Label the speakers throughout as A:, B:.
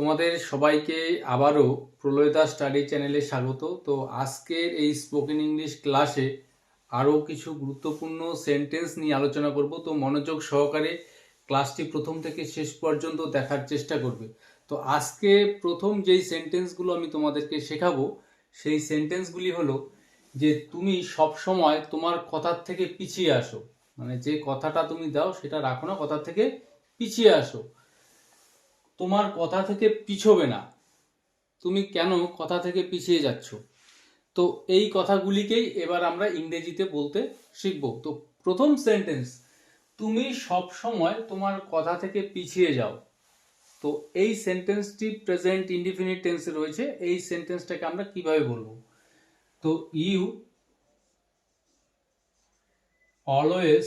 A: তোমাদের সবাইকে আবারও প্রলয়দা স্টাডি চ্যানেলে স্বাগত। তো আজকের এই স্পোকেন ইংলিশ ক্লাসে আরও কিছু গুরুত্বপূর্ণ সেন্টেন্স নিয়ে আলোচনা করব। তো মনোযোগ সহকারে ক্লাসটি প্রথম থেকে শেষ পর্যন্ত দেখার চেষ্টা করবে। তো আজকে প্রথম যেই সেন্টেন্সগুলো আমি তোমাদেরকে শেখাবো, সেই সেন্টেন্সগুলি হলো যে তুমি সব সময় তোমার কথার থেকে পিছিয়ে আসো। মানে যে কথাটা তুমি দাও সেটা রাখো না, কথার থেকে পিছিয়ে আসো। তোমার কথা থেকে পিছবে না। তুমি কেন কথা থেকে পিছিয়ে যাচ্ছ? তো এই কথাগুলিকেই এবার আমরা ইংরেজিতে বলতে শিখব। তো প্রথম সেন্টেন্স তুমি সব সময় তোমার কথা থেকে পিছিয়ে যাও। তো এই সেন্টেন্সটি প্রেজেন্ট ইনডিফিনিট টেন্সে রয়েছে। এই সেন্টেন্সটাকে আমরা কীভাবে বলব? তো you always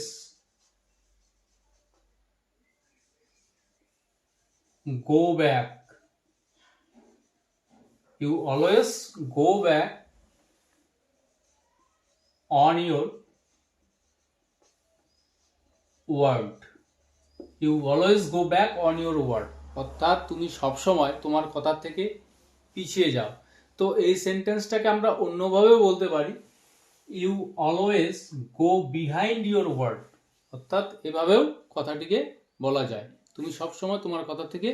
A: go back. You always go back on your word. You always go back on your word. অর্থাৎ তুমি সবসময় তোমার কথা থেকে পিছিয়ে যাও। তো এই সেন্টেন্সটাকে আমরা অন্যভাবে বলতে পারি। You always go behind your word অর্থাৎ এভাবেও কথাটিকে বলা যায়। তুমি সবসময় তোমার কথা থেকে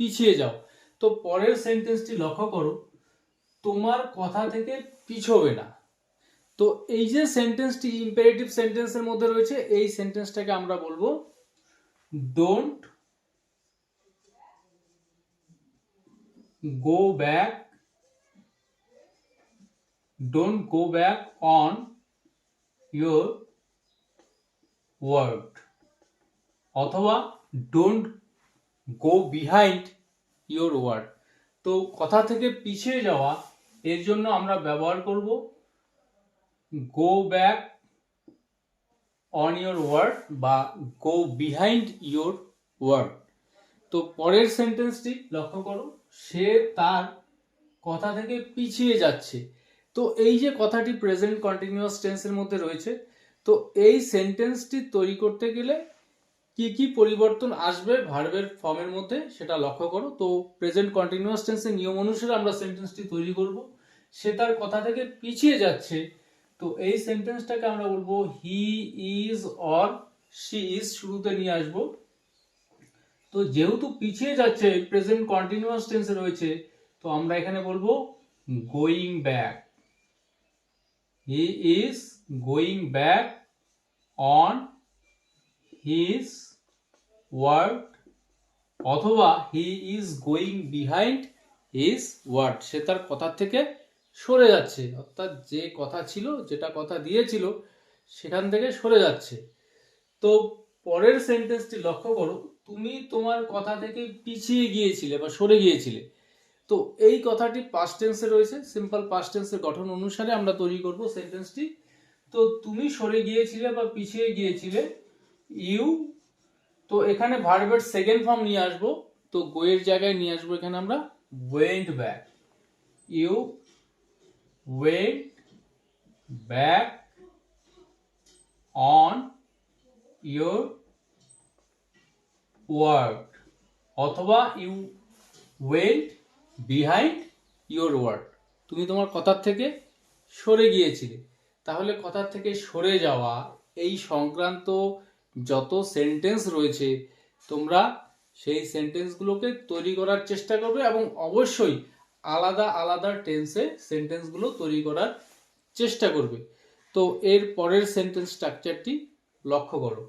A: পিছিয়ে যাও। তো পরের সেন্টেন্সটি লক্ষ্য করো, তোমার কথা থেকে পিছবে না। তো এই যে সেন্টেন্সটি ইম্পারেটিভ সেন্টেন্সের মধ্যে রয়েছে, এই সেন্টেন্সটাকে আমরা বলব don't go back don't go back on your word অথবা don't go behind your word তো কথা থেকে পিছিয়ে যাওয়া, এর জন্য আমরা ব্যবহার করব go back on your word বা গো বিহাইন্ড ইওর ওয়ার্ড তো পরের সেন্টেন্সটি লক্ষ্য করো, সে তার কথা থেকে পিছিয়ে যাচ্ছে। তো এই যে কথাটি প্রেজেন্ট কন্টিনিউয়াস টেন্সের মধ্যে রয়েছে, তো এই সেন্টেন্সটি তৈরি করতে গেলে কি কি পরিবর্তন আসবে ভার্বের ফর্মের মধ্যে সেটা লক্ষ্য করো। তো প্রেজেন্ট কন্টিনিউয়াস টেন্সের নিয়ম অনুসারে আমরা সেন্টেন্সটি তৈরি করব। সে তার কথা থেকে পিছিয়ে যাচ্ছে। তো এই সেন্টেন্সটাকে আমরা বলব he is or she is শুরুতে নিয়ে আসব। তো যেহেতু পিছিয়ে যাচ্ছে প্রেজেন্ট কন্টিনিউয়াস টেন্সে রয়েছে, তো আমরা এখানে বলব going back he is going back on his word অথবা he is going behind his word সে তার কথা থেকে সরে যাচ্ছে। অর্থাৎ যে কথা ছিল, যেটা কথা দিয়েছিল, সেখান থেকে সরে যাচ্ছে। তো পরের সেন্টেন্সটি লক্ষ্য করো। তুমি তোমার কথা থেকে পিছিয়ে গিয়েছিলে বা সরে গিয়েছিলে। তো এই কথাটি পাস্ট টেন্সে রয়েছে। সিম্পল পাস্ট টেন্সের গঠন অনুসারে আমরা তৈরি করব সেন্টেন্সটি তো তুমি সরে গিয়েছিলে বা পিছিয়ে গিয়েছিলে ইউ তো এখানে ভার্বের সেকেন্ড ফর্ম নিয়ে আসব। তো গোয়ের জায়গায় নিয়ে আসব এখানে আমরা। Went back you went back on your word অথবা you went behind your word তুমি তোমার কথার থেকে সরে গিয়েছিলে। তাহলে কথার থেকে সরে যাওয়া, এই সংক্রান্ত যত সেন্টেন্স রয়েছে, তোমরা সেই সেন্টেন্সগুলোকে তৈরি করার চেষ্টা করবে এবং অবশ্যই আলাদা আলাদা টেন্সে সেন্টেন্সগুলো তৈরি করার চেষ্টা করবে। তো এর পরের সেন্টেন্স স্ট্রাকচারটি লক্ষ্য করো।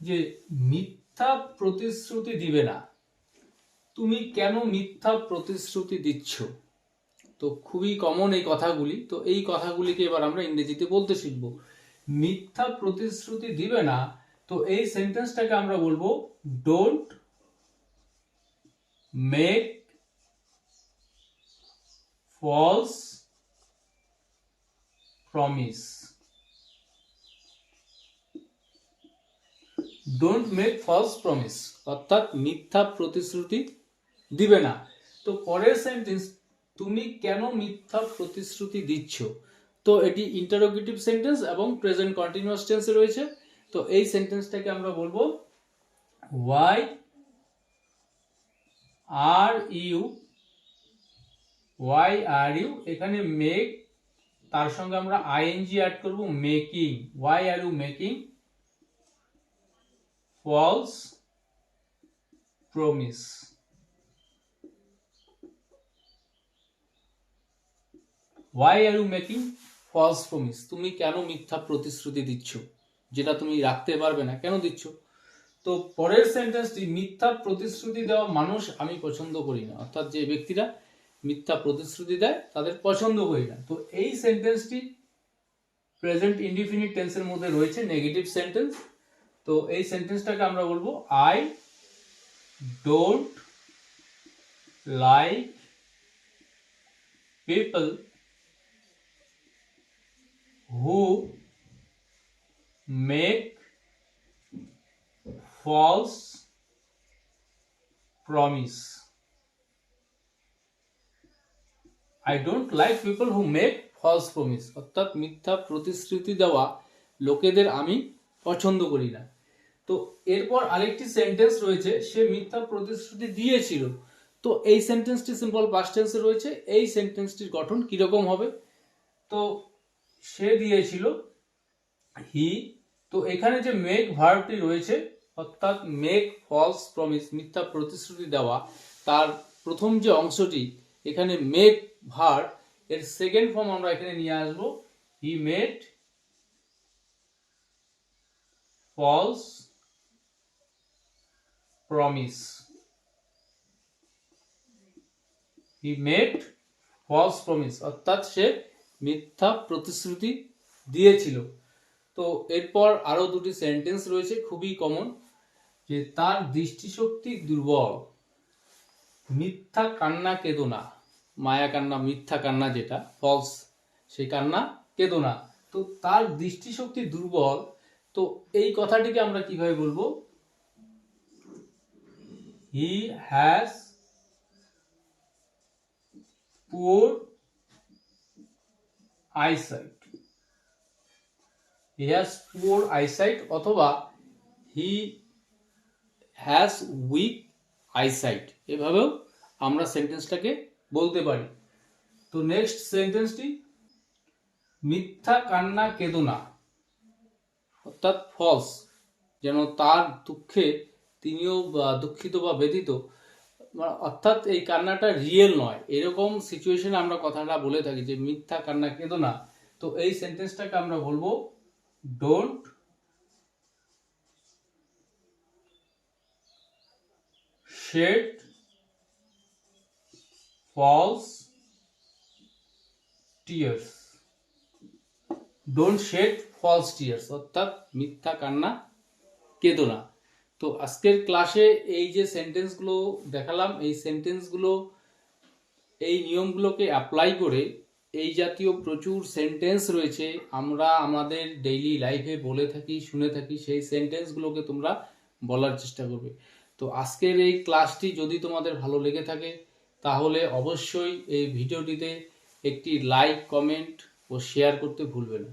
A: যে মিথ্যা প্রতিশ্রুতি দিবে না। তুমি কেন মিথ্যা প্রতিশ্রুতি দিচ্ছ? তো খুবই কমন এই কথাগুলি। তো এই কথাগুলিকে এবার আমরা ইংরেজিতে বলতে শিখব। মিথ্যা প্রতিশ্রুতি দিবে না তো এই সেন্টেন্সটাকে আমরা বলব don't make false promise don't make false promise অর্থাৎ মিথ্যা প্রতিশ্রুতি দিবে না। তো পরের সেন্টেন্স তুমি কেন মিথ্যা প্রতিশ্রুতি দিচ্ছ? তো এটি ইন্টারোগেটিভ সেন্টেন্স এবং প্রেজেন্ট কন্টিনিউয়াস টেন্সে রয়েছে। তো এই সেন্টেন্সটাকে আমরা বলব why are you why are you এখানে মেক তার সঙ্গে আমরা আইএনজি অ্যাড করব making why are you making false promise why are you making false promise তুমি কেন মিথ্যা প্রতিশ্রুতি দিচ্ছ? যেটা তুমি রাখতে পারবে না। কেন দিচ্ছ? তো পরের সেন্টেন্সটি মিথ্যা প্রতিশ্রুতি দেওয়া মানুষ আমি পছন্দ করি না। অর্থাৎ যে ব্যক্তিরা মিথ্যা প্রতিশ্রুতি দেয়, তাদের পছন্দ করি না। তো এই সেন্টেন্সটি প্রেজেন্ট ইনডিফিনিট টেন্সের মধ্যে রয়েছে নেগেটিভ সেন্টেন্স তো এই সেন্টেন্সটাকে আমরা বলব I don't like people who make false promise. I don't like people who make false promise. অর্থাৎ মিথ্যা প্রতিশ্রুতি দেওয়া লোকেদের আমি পছন্দ করি না। তো এরপর আরেকটি সেন্টেন্স রয়েছে, সে মিথ্যা প্রতিশ্রুতি দিয়েছিল। তো এই সেন্টেন্সটি সিম্পল পাস্ট টেন্সে রয়েছে। এই সেন্টেন্সটির গঠন কীরকম হবে? তো সে দিয়েছিল হি। তো এখানে যে মেক ভার্বটি রয়েছে, অর্থাৎ মেক ফলস প্রমিস মিথ্যা প্রতিশ্রুতি দেওয়া, তার প্রথম যে অংশটি, এখানে মেক ভার্ব এর সেকেন্ড ফর্ম আমরা এখানে নিয়ে আসব। He made false promise he made false promise অর্থাৎ সে মিথ্যা প্রতিশ্রুতি দিয়েছিল। তো এরপর আরও দুটি সেন্টেন্স রয়েছে, খুবই কমন যে তার দৃষ্টিশক্তি দুর্বল, মিথ্যা কান্না কেদো না মায়া কান্না, মিথ্যা কান্না যেটা ফলস সেই কান্না কেদো না তো তার দৃষ্টিশক্তি দুর্বল, তো এই কথাটিকে আমরা কীভাবে বলব? He has poor eyesight. Has poor eyesight অথবা he has weak eyesight এভাবেও আমরা সেন্টেন্সটাকে বলতে পারি। তো নেক্সট সেন্টেন্সটি মিথ্যা কান্না কেদো না অর্থাৎ ফলস যেন তার দুঃখে তিনিও দুঃখিত বা ব্যথিত। মানে অর্থাৎ এই কান্নাটা রিয়েল নয়। এরকম সিচুয়েশনে আমরা কথাটা বলে থাকি যে মিথ্যা কান্না কেঁদো না তো এই সেন্টেন্সটাকে আমরা বলব don't shed false tears don't shed false tears অর্থাৎ মিথ্যা কান্না কেঁদো না তো আজকের ক্লাসে এই যে সেন্টেন্সগুলো দেখালাম, এই সেন্টেন্সগুলো এই নিয়মগুলোকে অ্যাপ্লাই করে এই জাতীয় প্রচুর সেন্টেন্স রয়েছে। আমরা আমাদের ডেইলি লাইফে বলে থাকি, শুনে থাকি, সেই সেন্টেন্সগুলোকে তোমরা বলার চেষ্টা করবে। তো আজকের এই ক্লাসটি যদি তোমাদের ভালো লেগে থাকে, তাহলে অবশ্যই এই ভিডিওটিতে একটি লাইক কমেন্ট ও শেয়ার করতে ভুলবে না।